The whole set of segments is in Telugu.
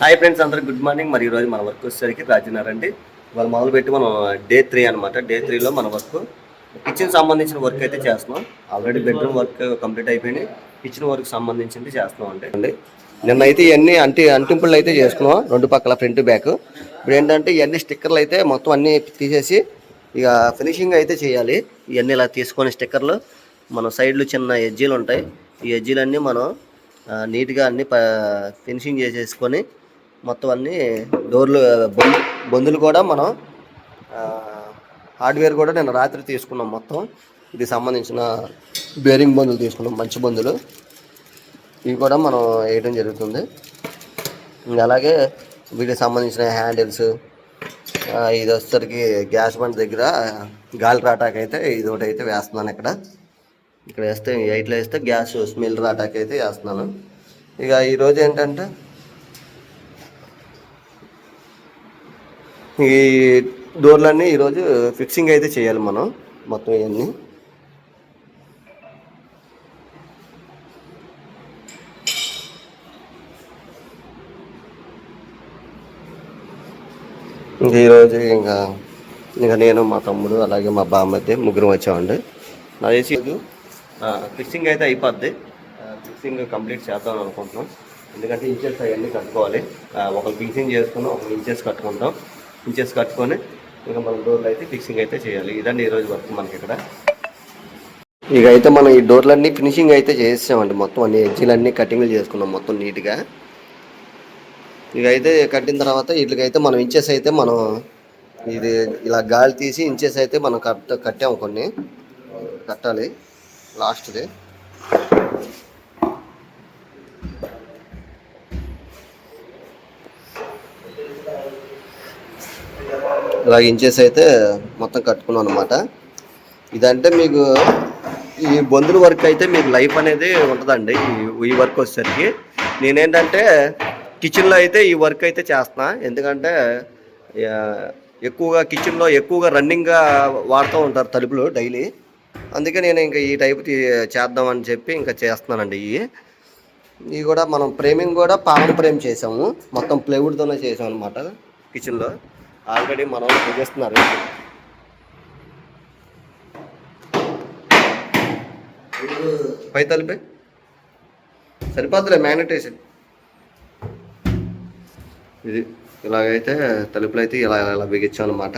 హాయ్ ఫ్రెండ్స్ అందరూ గుడ్ మార్నింగ్ మరి ఈరోజు మన వర్క్ వచ్చేసరికి రాజున్నారండి వాళ్ళు మొదలు పెట్టి మనం డే త్రీ అనమాట డే త్రీలో మన వర్క్ కిచెన్ సంబంధించిన వర్క్ అయితే చేస్తున్నాం. ఆల్రెడీ బెడ్రూమ్ వర్క్ కంప్లీట్ అయిపోయింది. కిచెన్ వర్క్ సంబంధించింది చేస్తున్నాం అంటే అండి నిన్న అయితే ఇవన్నీ అంటి అంటింపులు అయితే చేసుకున్నాం. రెండు పక్కల ఫ్రంట్ బ్యాక్. ఇప్పుడు ఏంటంటే ఇవన్నీ స్టిక్కర్లు అయితే మొత్తం అన్నీ తీసేసి ఇక ఫినిషింగ్ అయితే చేయాలి. ఇవన్నీ ఇలా తీసుకొని స్టిక్కర్లు మన సైడ్లు చిన్న ఎడ్జీలు ఉంటాయి. ఈ ఎడ్జీలన్నీ మనం నీట్గా అన్ని ప ఫినిషింగ్ చేసేసుకొని మొత్తం అన్ని డోర్లు బొందులు కూడా మనం హార్డ్వేర్ కూడా నేను రాత్రి తీసుకున్నాం మొత్తం. ఇది సంబంధించిన బేరింగ్ బొందులు తీసుకున్నాం మంచి బొందులు. ఇవి కూడా మనం వేయడం జరుగుతుంది. ఇంకా అలాగే వీటికి సంబంధించిన హ్యాండిల్స్ ఇది వచ్చేసరికి గ్యాస్ బండ్ దగ్గర గాలి రాటాకైతే అయితే ఇది ఒకటి అయితే వేస్తున్నాను ఇక్కడ. ఇక్కడ వేస్తే ఎయిట్లో వేస్తే గ్యాస్ స్మెల్ రాటాకైతే అయితే వేస్తున్నాను. ఇక ఈరోజు ఏంటంటే ఈ డోర్లన్నీ ఈరోజు ఫిక్సింగ్ అయితే చేయాలి మనం మొత్తం ఇవన్నీ. ఈరోజు ఇంకా ఇంకా నేను మా తమ్ముడు అలాగే మా బామ్మద్ది ముగ్గురు వచ్చామండి. నా చేసి ఫిక్సింగ్ అయితే అయిపోద్ది. ఫిక్సింగ్ కంప్లీట్ చేద్దాం అనుకుంటున్నాం. ఎందుకంటే ఇంచెస్ అవన్నీ కట్టుకోవాలి. ఒకరు ఫిక్సింగ్ చేసుకుని ఒక ఇంచెస్ కట్టుకుంటాం. ఇంచెస్ కట్టుకొని ఇంకా మనం డోర్లు అయితే ఫిక్సింగ్ అయితే చేయాలి. ఇదండి ఈరోజు వర్క్ మనకి ఇక్కడ. ఇక అయితే మనం ఈ డోర్లన్నీ ఫినిషింగ్ అయితే చేసేసామండి. మొత్తం అన్ని ఎడ్జీలన్నీ కటింగ్లు చేసుకున్నాం మొత్తం నీట్గా. ఇక అయితే కట్టిన తర్వాత వీటికైతే మనం ఇంచెస్ అయితే మనం ఇది ఇలా గాలి తీసి ఇంచెస్ అయితే మనం కట్ కట్టాము కొన్ని. కట్టాలి. లాస్ట్ది. ఇలా ఇంచెస్ అయితే మొత్తం కట్టుకున్నాం అనమాట ఇదంటే మీకు ఈ బొందుల వర్క్ అయితే మీకు లైఫ్ అనేది ఉంటుందండి. ఈ- వర్క్ వచ్చేసరికి నేనేంటంటే కిచెన్లో అయితే ఈ వర్క్ అయితే చేస్తున్నా. ఎందుకంటే ఎక్కువగా కిచెన్లో ఎక్కువగా రన్నింగ్గా వాడుతూ ఉంటారు తలుపులు డైలీ. అందుకే నేను ఇంకా ఈ టైప్ చేద్దామని చెప్పి ఇంకా చేస్తున్నానండి ఇవి. ఇవి కూడా మనం ఫ్రేమింగ్ కూడా పాలం ఫ్రేమ్ చేసాము. మొత్తం ప్లైవుడ్తోనే చేసాం అనమాట కిచెన్లో ఆల్రెడీ మనం చేస్తున్నారు? పై తలిపే సరిపోద్దులే మ్యాగ్నటైజేషన్. ఇది ఇలాగైతే తలుపులు అయితే ఇలా ఇలా బిగించాం అనమాట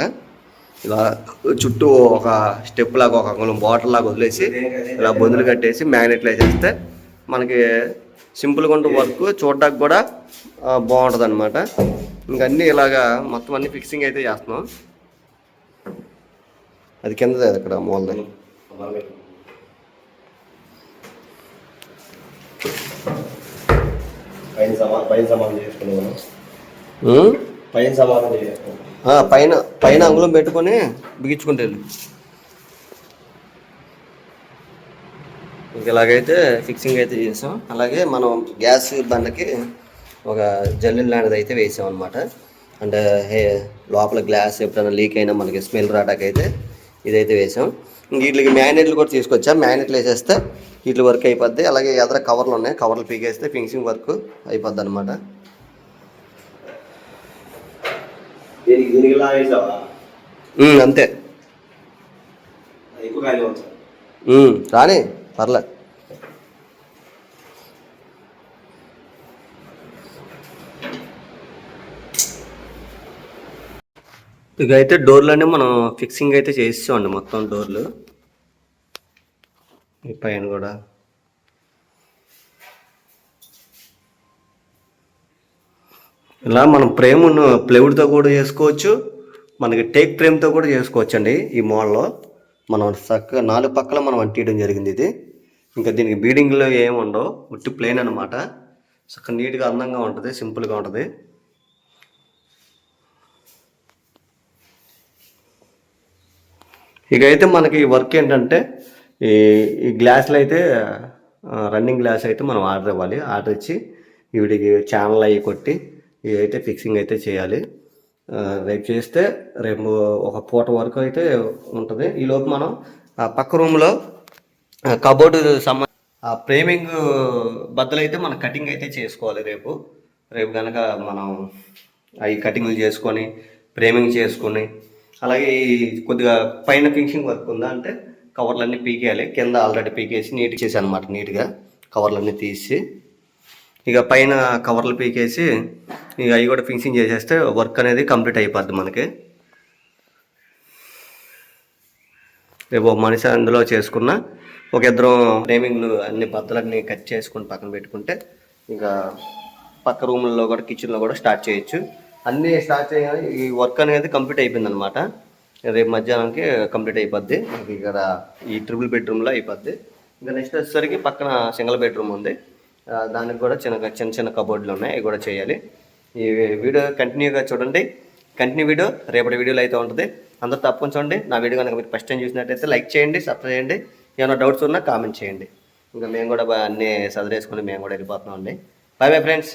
ఇలా చుట్టూ ఒక స్టెప్ లాగా ఒక అంగుళం బాటిల్ లాగా వదిలేసి ఇలా బొందులు కట్టేసి మ్యాగ్నెట్లు వేసేస్తే మనకి సింపుల్గా ఉండే వర్క్ చూడడానికి కూడా బాగుంటుంది అనమాట ఇంకన్నీ ఇలాగా మొత్తం అన్ని ఫిక్సింగ్ అయితే చేస్తున్నాం. అది కిందదే అక్కడ మూలది. పైన పైన అంగుళం పెట్టుకొని బిగించుకుంటే. ఇంక ఇలాగైతే ఫిక్సింగ్ అయితే చేసాం. అలాగే మనం గ్యాస్ బండకి ఒక జల్లెన్ లాంటిది అయితే వేసాం అనమాట అంటే హే లోపల గ్లాస్ ఎప్పుడైనా లీక్ అయినా మనకి స్మెల్ రావడానికి ఇదైతే వేసాం. ఇంక వీటికి మ్యాగ్నెట్లు కూడా తీసుకొచ్చాం. మ్యాగ్నెట్లు వేసేస్తే వీటి వర్క్ అయిపోద్ది. అలాగే ఎదర కవర్లు ఉన్నాయి. కవర్లు పీకేస్తే ఫినిషింగ్ వర్క్ అయిపోద్ది అనమాట అంతే. రాని పర్లే. ఇక అయితే డోర్లన్నీ మనం ఫిక్సింగ్ అయితే చేసామండి మొత్తం డోర్లు. ఈ పైన కూడా. ఇలా మనం ఫ్రేమ్ ప్లైవుడ్తో కూడా చేసుకోవచ్చు. మనకి టేక్ ఫ్రేమ్తో కూడా చేసుకోవచ్చు అండి ఈ మోడల్లో మనం చక్కగా నాలుగు పక్కల మనం అంటియడం జరిగింది ఇది. ఇంకా దీనికి బీడింగ్లో ఏమి ఉండవు. ఉట్టి ప్లేన్ అనమాట చక్కగా నీట్గా అందంగా ఉంటుంది సింపుల్గా ఉంటుంది. ఇక అయితే మనకి వర్క్ ఏంటంటే ఈ ఈ గ్లాసులు అయితే రన్నింగ్ గ్లాస్ అయితే మనం ఆర్డర్ ఇవ్వాలి. ఆర్డర్ ఇచ్చి వీడికి ఛానల్ అవి కొట్టి ఇవి అయితే ఫిక్సింగ్ అయితే చేయాలి. రేపు చేస్తే రేపు ఒక పూట వరకు అయితే ఉంటుంది. ఈలోపు మనం ఆ పక్క రూమ్లో కబోర్డు సంబంధ ఆ ఫ్రేమింగ్ బద్దలు అయితే మనం కటింగ్ అయితే చేసుకోవాలి రేపు. రేపు కనుక మనం అవి కటింగ్లు చేసుకొని ఫ్రేమింగ్ చేసుకొని అలాగే కొద్దిగా పైన ఫినిషింగ్ వర్క్ ఉందా అంటే కవర్లన్నీ పీకేయాలి. కింద ఆల్రెడీ పీకేసి నీట్ చేసి అనమాట నీట్గా కవర్లన్నీ తీసి. ఇక పైన కవర్లు పీకేసి ఇక అవి కూడా ఫినిషింగ్ చేసేస్తే వర్క్ అనేది కంప్లీట్ అయిపోద్ది మనకి. రేపు మనిషి అందులో చేసుకున్న ఒక ఇద్దరం ఫ్రేమింగ్లు అన్ని బద్దలన్నీ కట్ చేసుకుని పక్కన పెట్టుకుంటే ఇంకా పక్క రూముల్లో కూడా కిచెన్లో కూడా స్టార్ట్ చేయొచ్చు. అన్నీ స్టార్ట్ చేయగానే ఈ వర్క్ అనేది కంప్లీట్ అయిపోయింది అనమాట రేపు మధ్యాహ్నానికి కంప్లీట్ అయిపోద్ది. ఇక్కడ ఈ ట్రిపుల్ బెడ్రూమ్లో అయిపోద్ది. ఇంకా నెక్స్ట్ వచ్చేసరికి పక్కన సింగిల్ బెడ్రూమ్ ఉంది. దానికి కూడా చిన్న చిన్న చిన్న కబోర్డ్లు ఉన్నాయి. అవి కూడా చేయాలి. ఈ వీడియో కంటిన్యూగా చూడండి. కంటిన్యూ వీడియో రేపటి వీడియోలో అయితే ఉంటుంది. అందరూ తప్పని చూడండి. నా వీడియో కనుక మీరు ఫస్ట్ టైం చూసినట్టయితే లైక్ చేయండి సబ్స్క్రైబ్ చేయండి. ఏమైనా డౌట్స్ ఉన్నా కామెంట్ చేయండి. ఇంకా మేము కూడా అన్నీ సదరేసుకుని మేము కూడా వెళ్ళిపోతున్నాం అండి బాయ్ బాయ్ ఫ్రెండ్స్